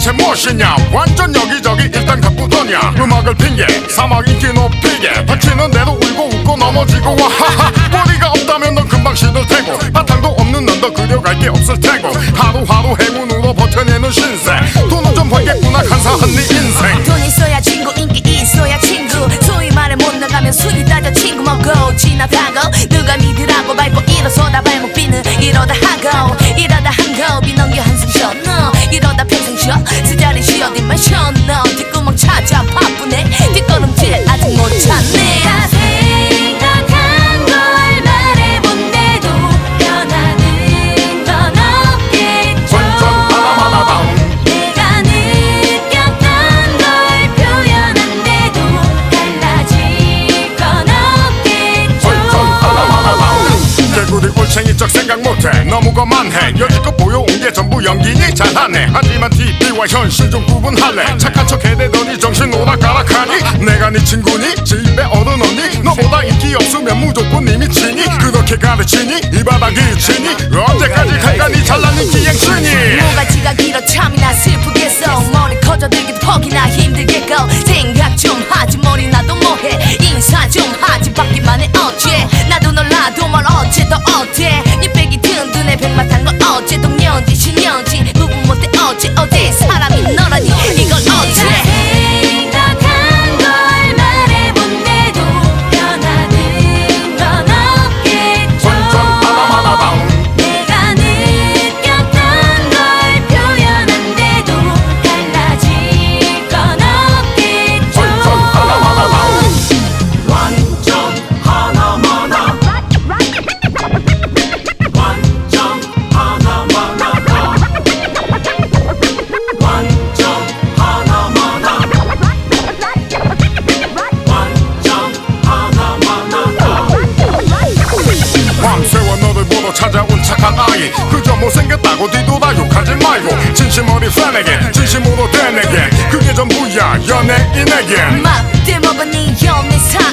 대체 무엇이냐? 완전 여기저기 일단 가쁘더냐? 음악을 핑계 사막 인기 높이게 다치는데도 울고 웃고 넘어지고 와하하 뿌리가 없다면 넌 금방 시들 테고 바탕도 없는 넌 더 그려갈 게 없을 테고 하루하루 행운으로 버텨내는 신세. 돈은 좀 벌겠구나 간사한 네 인생. 돈 있어야 친구 인기 있어야 친구. 소위 말해 못 나가면 순위 따져 친구 먹고 지나가고 누가 믿으라고 밟고 일어서다 발목 비는 이러다 하고. 이러다 한겁 올챙이적 생각 못해. 너무 거만해. 여지껏 보여온 게 전부 연기니 잘하네 하지만 TV와 현실 좀 구분할래. 착한 척 해대더니 정신 오락가락하니. 내가 네 친구니? 집에 어른 언니? 너보다 인기 없으면 무조건 네 미치니 그렇게 가르치니? 이 바닥이 치니? 언제까지 갈까니 어린 팬에게 진심으로 되내게. 그게 전부야 연예인에겐 막 떼먹은 네 연애 사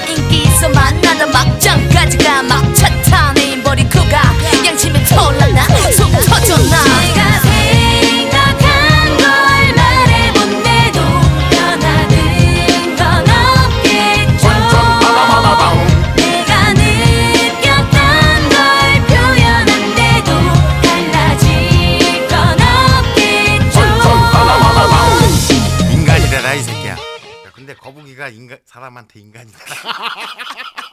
근데 거북이가 인간 사람한테 인간이다.